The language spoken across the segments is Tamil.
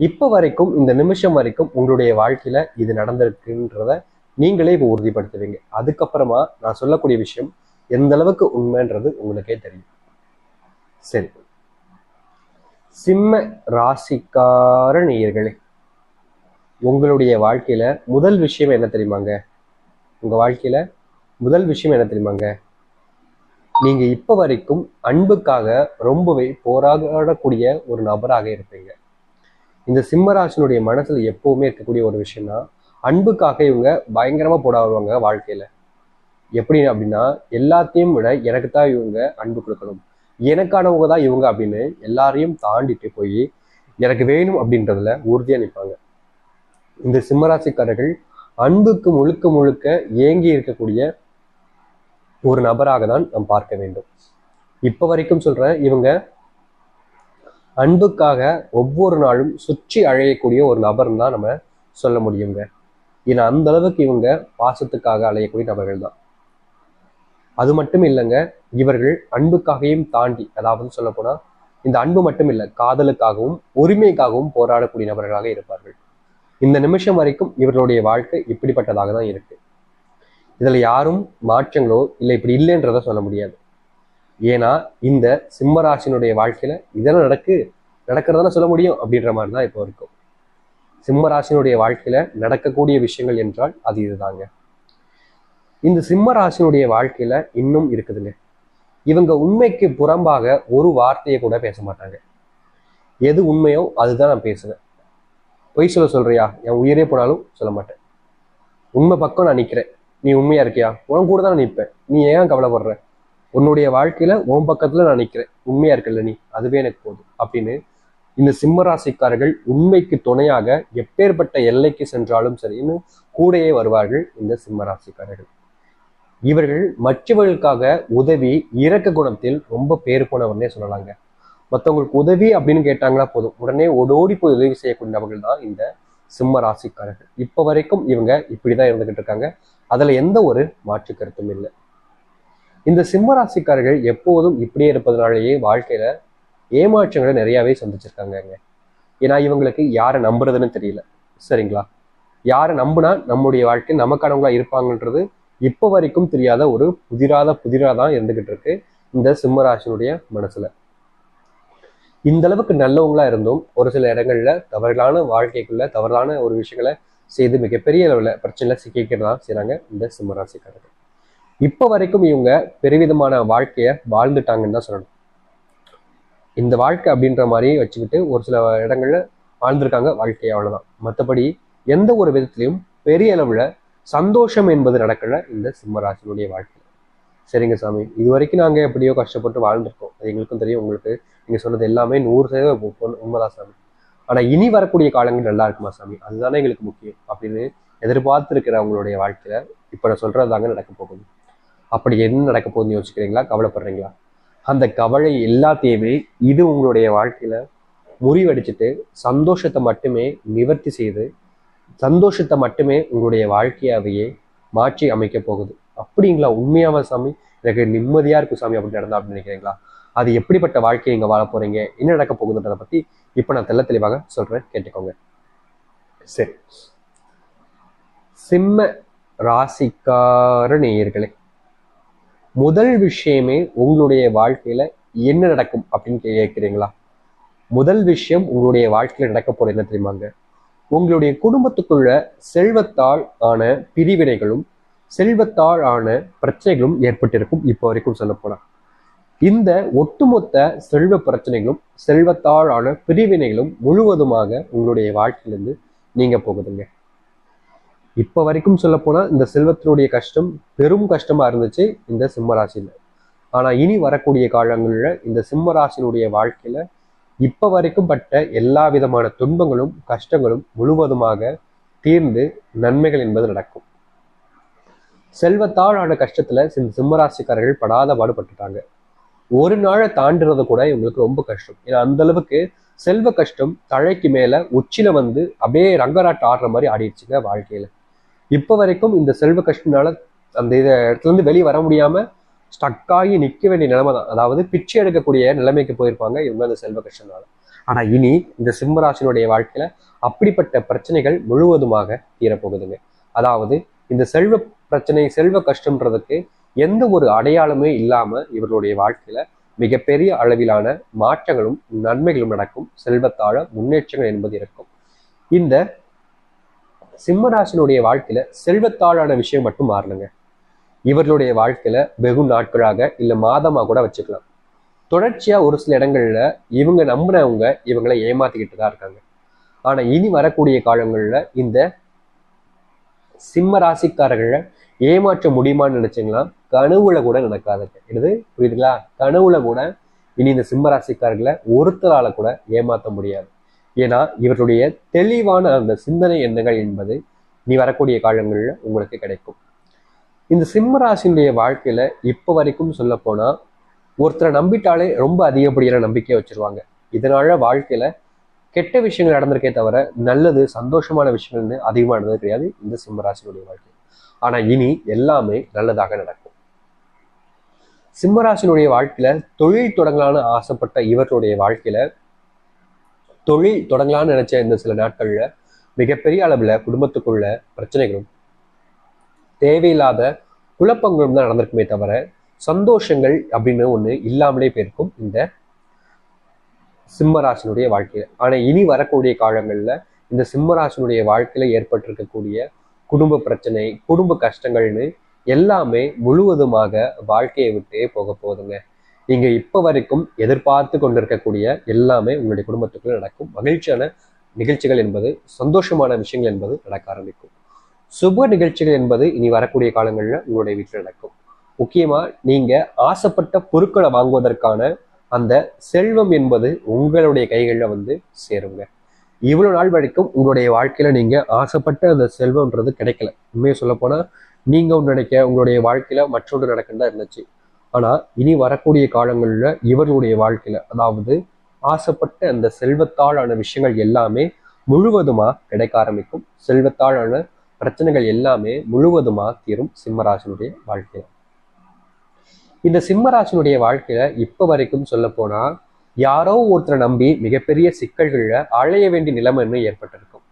இப்போ வரைக்கும் இந்த நிமிஷம் வரைக்கும் உங்களுடைய வாழ்க்கையில இது நடந்திருக்குன்றத நீங்களே இப்போ உறுதிப்படுத்துவீங்க. அதுக்கப்புறமா நான் சொல்லக்கூடிய விஷயம் எந்த அளவுக்கு உண்மைன்றது உங்களுக்கே தெரியும். சரி. சிம்ம ராசிக்கார நேயர்களே உங்களுடைய வாழ்க்கையில முதல் விஷயம் என்ன தெரியுமாங்க? உங்க வாழ்க்கையில முதல் விஷயம் என்ன தெரியுமாங்க? நீங்க இப்ப வரைக்கும் அன்புக்காக ரொம்பவே போராடக்கூடிய ஒரு நபராக இருப்பீங்க. இந்த சிம்மராசனுடைய மனசுல எப்பவுமே இருக்கக்கூடிய ஒரு விஷயம்னா அன்புக்காக இவங்க பயங்கரமா போடாவாங்க வாழ்க்கையில. எப்படி அப்படின்னா எல்லாத்தையும் விட எனக்கு தான் இவங்க அன்பு கொடுக்கணும். எனக்கானவங்க தான் இவங்க அப்படின்னு எல்லாரையும் தாண்டிட்டு போய் எனக்கு வேணும் அப்படின்றதுல உறுதியா நிற்பாங்க இந்த சிம்மராசிக்காரர்கள் அன்புக்கு முழுக்க முழுக்க ஏங்கி இருக்கக்கூடிய ஒரு நபராக தான் நாம் பார்க்க வேண்டும். இப்ப வரைக்கும் சொல்றேன் இவங்க அன்புக்காக ஒவ்வொரு நாளும் சுற்றி அழையக்கூடிய ஒரு நபர்னு தான் நம்ம சொல்ல முடியுங்க. ஏன்னா அந்த அளவுக்கு இவங்க பாசத்துக்காக அலையக்கூடிய நபர்கள் தான். அது மட்டும் இல்லைங்க இவர்கள் அன்புக்காகையும் தாண்டி அதாவது சொல்ல போனா இந்த அன்பு மட்டும் இல்லை காதலுக்காகவும் உரிமைக்காகவும் போராடக்கூடிய நபர்களாக இருப்பார்கள். இந்த நிமிஷம் வரைக்கும் இவர்களுடைய வாழ்க்கை இப்படிப்பட்டதாக தான் இருக்கு. இதுல யாரும் மாற்றங்களோ இல்லை இப்படி இல்லைன்றத சொல்ல முடியாது. ஏன்னா இந்த சிம்மராசினுடைய வாழ்க்கையில இதெல்லாம் நடக்கு நடக்கிறதான சொல்ல முடியும் அப்படின்ற மாதிரி தான் இப்போ இருக்கும். சிம்மராசினுடைய வாழ்க்கையில நடக்கக்கூடிய விஷயங்கள் என்றால் அது இதுதாங்க. இந்த சிம்மராசினுடைய வாழ்க்கையில இன்னும் இருக்குதுங்க. இவங்க உண்மைக்கு புறம்பாக ஒரு வார்த்தையை கூட பேச மாட்டாங்க. எது உண்மையோ அதுதான் நான் பேசுவேன். பொய் சொல்ல சொல்றியா? என் உயிரே போனாலும் சொல்ல மாட்டேன். உண்மை பக்கம் நான் நிற்கிறேன் நீ உண்மையா இருக்கியா? உன் கூட தான் நான் நிற்பேன் நீ ஏன் கவலைப்படுற? உன்னுடைய வாழ்க்கையில உன் பக்கத்துல நான் நிற்கிறேன் உண்மையா இருக்கல நீ? அதுவே எனக்கு போதும். அப்படின்னு இந்த சிம்மராசிக்காரர்கள் உண்மைக்கு துணையாக எப்பேற்பட்ட எல்லைக்கு சென்றாலும் சரின்னு கூடையே வருவார்கள் இந்த சிம்மராசிக்காரர்கள் இவர்கள் மற்றவர்களுக்காக உதவி இறக்க குணத்தில் ரொம்ப பேர் போனவர்னே சொல்லலாங்க. மற்றவங்களுக்கு உதவி அப்படின்னு கேட்டாங்களா போதும். உடனே ஓடோடி போய் உதவி செய்யக்கூடியவர்கள் தான் இந்த சிம்ம ராசிக்காரர்கள். இப்போ வரைக்கும் இவங்க இப்படிதான் இருந்துகிட்டு இருக்காங்க. அதுல எந்த ஒரு மாற்று கருத்தும் இல்லை. இந்த சிம்மராசிக்காரர்கள் எப்போதும் இப்படியே இருப்பதனாலேயே வாழ்க்கையில ஏமாற்றங்களை நிறையவே சந்திச்சிருக்காங்கங்க ஏன்னா இவங்களுக்கு யாரை நம்புறதுன்னு தெரியல. சரிங்களா? யாரை நம்புனா நம்முடைய வாழ்க்கை நமக்கானவங்களா இருப்பாங்கன்றது இப்போ வரைக்கும் தெரியாத ஒரு புதிராத புதிரா தான் இருந்துகிட்டு இருக்கு இந்த சிம்மராசினுடைய மனசுல. இந்த அளவுக்கு நல்லவங்களா இருந்தும் ஒரு சில இடங்கள்ல தவறான வாழ்க்கைக்குள்ள தவறான ஒரு விஷயங்களை செய்து மிகப்பெரிய அளவுல சிக்கிக்கிட்டு சிக்கிக்கிறதா செய்றாங்க இந்த சிம்மராசிக்காரர்கள். இப்போ வரைக்கும் இவங்க பெருவிதமான வாழ்க்கையை வாழ்ந்துட்டாங்கன்னு தான் சொல்லணும். இந்த வாழ்க்கை அப்படின்ற மாதிரி வச்சுக்கிட்டு ஒரு சில இடங்கள்ல வாழ்ந்திருக்காங்க வாழ்க்கை அவ்வளவுதான். மற்றபடி எந்த ஒரு விதத்திலையும் பெரிய அளவுல சந்தோஷம் என்பது நடக்கல இந்த சிம்மராசினுடைய வாழ்க்கை. சரிங்க சாமி. இது வரைக்கும் நாங்க எப்படியோ கஷ்டப்பட்டு வாழ்ந்திருக்கோம். அது எங்களுக்கும் தெரியும். உங்களுக்கு நீங்க சொன்னது எல்லாமே நூறு சதவீதம் உண்மைதான் சாமி. ஆனால் இனி வரக்கூடிய காலங்கள் நல்லா இருக்குமா சாமி? அதுதானே எங்களுக்கு முக்கியம். அப்படின்னு எதிர்பார்த்துருக்கிறவங்களுடைய வாழ்க்கையில இப்போ நான் சொல்றதாங்க நடக்க போகுது. அப்படி என்ன நடக்க போகுதுன்னு யோசிக்கிறீங்களா? கவலைப்படுறீங்களா? அந்த கவலை எல்லாத்தையுமே இது உங்களுடைய வாழ்க்கையில முறிவடிச்சிட்டு சந்தோஷத்தை மட்டுமே நிவர்த்தி செய்து சந்தோஷத்தை மட்டுமே உங்களுடைய வாழ்க்கையாவையே மாற்றி அமைக்க போகுது. அப்படிங்களா? உண்மையாவா சாமி? எனக்கு நிம்மதியா இருக்கும் சாமி அப்படி நடந்தா அப்படின்னு நினைக்கிறீங்களா? அது எப்படிப்பட்ட வாழ்க்கையை இங்க வாழ போறீங்க? என்ன நடக்க போகுதுன்றதை பத்தி இப்ப நான் தெள்ள தெளிவாக சொல்றேன். கேட்டுக்கோங்க. சரி. சிம்ம ராசிக்கார நேயர்களே முதல் விஷயமே உங்களுடைய வாழ்க்கையில என்ன நடக்கும் அப்படின்னு கேட்கிறீங்களா? முதல் விஷயம் உங்களுடைய வாழ்க்கையில நடக்க போற என்ன தெரியுமாங்க உங்களுடைய குடும்பத்துக்குள்ள செல்வத்தால் ஆன பிரிவினைகளும் செல்வத்தால் ஆன பிரச்சனைகளும் ஏற்பட்டிருக்கும் இப்போ வரைக்கும் சொல்ல போனா. இந்த ஒட்டுமொத்த செல்வ பிரச்சனைகளும் செல்வத்தால் ஆன பிரிவினைகளும் முழுவதுமாக உங்களுடைய வாழ்க்கையிலிருந்து நீங்க போகுதுங்க. இப்ப வரைக்கும் சொல்ல போனா இந்த செல்வத்தினுடைய கஷ்டம் பெரும் கஷ்டமா இருந்துச்சு இந்த சிம்ம ராசியில. ஆனா இனி வரக்கூடிய காலங்களில் இந்த சிம்ம ராசியினுடைய வாழ்க்கையில இப்ப வரைக்கும் பட்ட எல்லா விதமான துன்பங்களும் கஷ்டங்களும் முழுவதுமாக தீர்ந்து நன்மைகள் என்பது நடக்கும். செல்வத்தால் ஆன கஷ்டத்துல இந்த சிம்மராசிக்காரர்கள் படாத பாடுபட்டுட்டாங்க. ஒரு நாளை தாண்டுறது கூட இவங்களுக்கு ரொம்ப கஷ்டம். ஏன்னா அந்த அளவுக்கு செல்வ கஷ்டம் தலைக்கு மேல உச்சில வந்து அப்படியே ரங்கராட்டு ஆடுற மாதிரி ஆடிடுச்சுங்க வாழ்க்கையில. இப்ப வரைக்கும் இந்த செல்வ கஷ்டினால அந்த இத இடத்துல இருந்து வெளியே வர முடியாம ஸ்டக் ஆகி நிற்க வேண்டிய நிலைமை தான் அதாவது பிச்சை எடுக்கக்கூடிய நிலைமைக்கு போயிருப்பாங்க இவங்க அந்த செல்வ கஷ்டனால. ஆனா இனி இந்த சிம்மராசினுடைய வாழ்க்கையில அப்படிப்பட்ட பிரச்சனைகள் முழுவதுமாக தீரப்போகுதுங்க. அதாவது இந்த செல்வ பிரச்சனை செல்வ கஷ்டம்ன்றதுக்கு எந்த ஒரு அடையாளமே இல்லாம இவர்களுடைய வாழ்க்கையில மிகப்பெரிய அளவிலான மாற்றங்களும் நன்மைகளும் நடக்கும். செல்வத்தாழ முன்னேற்றங்கள் என்பது இருக்கும். இந்த சிம்மராசினுடைய வாழ்க்கையில செல்வத்தாழான விஷயம் மட்டும் மாறணுங்க. இவர்களுடைய வாழ்க்கையில வெகு நாட்களாக இல்ல மாதமா கூட வச்சுக்கலாம். தொடர்ச்சியா ஒரு சில இடங்கள்ல இவங்க நம்புனவங்க இவங்களை ஏமாத்திக்கிட்டு தான் இருக்காங்க. ஆனா இனி வரக்கூடிய காலங்கள்ல இந்த சிம்ம ராசிக்காரர்களை ஏமாற்ற முடியுமான்னு நினைச்சிங்களா கனவுல கூட நடக்காதுங்க. என்னது? புரியுதுங்களா? கனவுல கூட இனி இந்த சிம்ம ராசிக்காரர்களை ஒருத்தரால கூட ஏமாற்ற முடியாது. ஏன்னா இவருடைய தெளிவான அந்த சிந்தனை எண்ணங்கள் என்பது நீ வரக்கூடிய காலங்களில் உங்களுக்கு கிடைக்கும். இந்த சிம்மராசினுடைய வாழ்க்கையில இப்போ வரைக்கும் சொல்ல போனா ஒருத்தரை நம்பிட்டாலே ரொம்ப அதிகப்படியான நம்பிக்கையை வச்சிருவாங்க. இதனால வாழ்க்கையில கெட்ட விஷயங்கள் நடந்திருக்கே தவிர நல்லது சந்தோஷமான விஷயங்கள்னு அதிகமானது கிடையாது இந்த சிம்மராசினுடைய வாழ்க்கை. ஆனா இனி எல்லாமே நல்லதாக நடக்கும். சிம்மராசினுடைய வாழ்க்கையில தொழில் தொடங்கலான்னு ஆசைப்பட்ட இவர்களுடைய வாழ்க்கையில தொழில் தொடங்கலான்னு நினைச்ச இந்த சில நாட்கள்ல மிகப்பெரிய அளவுல குடும்பத்துக்குள்ள பிரச்சனைகளும் தேவையில்லாத குழப்பங்களும் தான் நடந்திருக்குமே தவிர சந்தோஷங்கள் அப்படின்னு ஒண்ணு இல்லாமலே போயிருக்கும் இந்த சிம்மராசனுடைய வாழ்க்கையில. ஆனா இனி வரக்கூடிய காலங்கள்ல இந்த சிம்மராசனுடைய வாழ்க்கையில ஏற்பட்டிருக்கக்கூடிய குடும்ப பிரச்சனை குடும்ப கஷ்டங்கள்னு எல்லாமே முழுவதுமாக வாழ்க்கையை விட்டே போக போகுதுங்க. நீங்கள் இப்போ வரைக்கும் எதிர்பார்த்து கொண்டிருக்கக்கூடிய எல்லாமே உங்களுடைய குடும்பத்துக்குள்ள நடக்கும். மகிழ்ச்சியான நிகழ்ச்சிகள் என்பது சந்தோஷமான விஷயங்கள் என்பது நடக்க ஆரம்பிக்கும். சுப நிகழ்ச்சிகள் என்பது இனி வரக்கூடிய காலங்களில் உங்களுடைய வீட்டில் நடக்கும். முக்கியமாக நீங்கள் ஆசைப்பட்ட பொருட்களை வாங்குவதற்கான அந்த செல்வம் என்பது உங்களுடைய கைகளில் வந்து சேருங்க. இவ்வளோ நாள் வரைக்கும் உங்களுடைய வாழ்க்கையில் நீங்கள் ஆசைப்பட்ட அந்த செல்வம்ன்றது கிடைக்கல. உண்மையை சொல்லப்போனால் நீங்கள் ஒன்று நினைக்க உங்களுடைய வாழ்க்கையில் மற்றொன்று நடக்கதான் இருந்துச்சு. ஆனா இனி வரக்கூடிய காலங்களில் இவர்களுடைய வாழ்க்கையில அதாவது ஆசைப்பட்ட அந்த செல்வத்தாலான விஷயங்கள் எல்லாமே முழுவதுமா கிடைக்க ஆரம்பிக்கும். செல்வத்தாலான பிரச்சனைகள் எல்லாமே முழுவதுமா தீரும் சிம்மராசனுடைய வாழ்க்கையில. இந்த சிம்மராசனுடைய வாழ்க்கையில இப்ப வரைக்கும் சொல்ல போனா யாரோ ஒருத்தரை நம்பி மிகப்பெரிய சிக்கல்களில் அழைய வேண்டிய நிலைமைன்னு ஏற்பட்டிருக்கும்.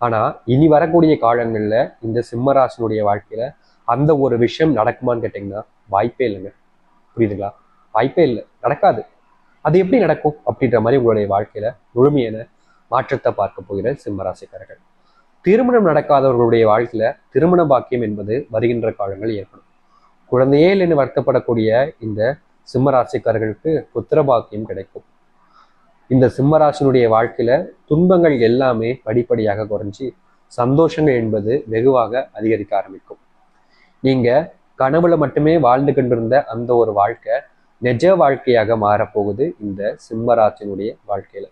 ஆனா இனி வரக்கூடிய காலங்கள்ல இந்த சிம்மராசனுடைய வாழ்க்கையில அந்த ஒரு விஷயம் நடக்குமான்னு கேட்டீங்கன்னா வாய்ப்பே இல்லைங்க. புரியுதுங்களா? வாய்ப்பே இல்லை. நடக்காது. அது எப்படி நடக்கும் அப்படின்ற மாதிரி உங்களுடைய வாழ்க்கையில முழுமையான மாற்றத்தை பார்க்க போகிற சிம்மராசிக்காரர்கள் திருமணம் நடக்காதவர்களுடைய வாழ்க்கையில திருமண பாக்கியம் என்பது வருகின்ற காலங்கள் ஏற்படும். குழந்தையே இல்லைன்னு வருத்தப்படக்கூடிய இந்த சிம்மராசிக்காரர்களுக்கு புத்திர பாக்கியம் கிடைக்கும். இந்த சிம்மராசினுடைய வாழ்க்கையில துன்பங்கள் எல்லாமே படிப்படியாக குறைஞ்சி சந்தோஷங்கள் என்பது வெகுவாக அதிகரிக்க ஆரம்பிக்கும். நீங்க கனவுல மட்டுமே வாழ்ந்து கொண்டிருந்த அந்த ஒரு வாழ்க்கை நிஜ வாழ்க்கையாக மாறப்போகுது இந்த சிம்மராசினுடைய வாழ்க்கையில.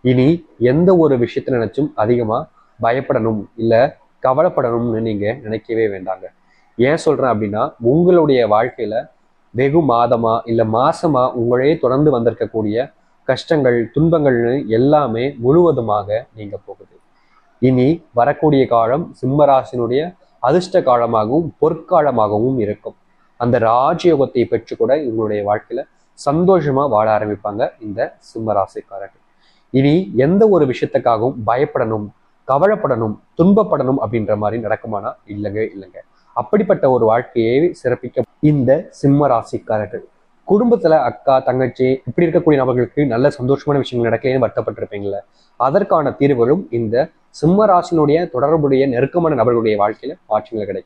இனி எந்த ஒரு விஷயத்த நினைச்சும் அதிகமா பயப்படணும் இல்ல கவலைப்படணும்னு நீங்க நினைக்கவே வேண்டாங்க. ஏன் சொல்றேன் அப்படின்னா உங்களுடைய வாழ்க்கையில வெகு மாதமா இல்ல மாசமா உங்களே தொடர்ந்து வந்திருக்கக்கூடிய கஷ்டங்கள் துன்பங்கள்னு எல்லாமே முழுவதுமாக நீங்க போகுது. இனி வரக்கூடிய காலம் சிம்மராசினுடைய அதிர்ஷ்ட காலமாகவும் பொற்காலமாகவும் இருக்கும். அந்த ராஜயோகத்தை பெற்று கூட இவங்களுடைய வாழ்க்கையில சந்தோஷமா வாழ ஆரம்பிப்பாங்க இந்த சிம்மராசிக்காரர்கள். இனி எந்த ஒரு விஷயத்துக்காகவும் பயப்படணும் கவலைப்படணும் துன்பப்படணும் அப்படின்ற மாதிரி நடக்குமானா இல்லைங்க இல்லைங்க. அப்படிப்பட்ட ஒரு வாழ்க்கையை சிறப்பிக்க இந்த சிம்ம ராசிக்காரர்கள் குடும்பத்துல அக்கா தங்கச்சி இப்படி இருக்கக்கூடிய நபர்களுக்கு நல்ல சந்தோஷமான விஷயங்கள் நடக்கலன்னு வருத்தப்பட்டிருப்பீங்களே அதற்கான தீர்வுகளும் இந்த சிம்ம ராசினுடைய தொடர்புடைய நெருக்கமான நபர்களுடைய வாழ்க்கையில மாற்றங்கள் கிடைக்கும்.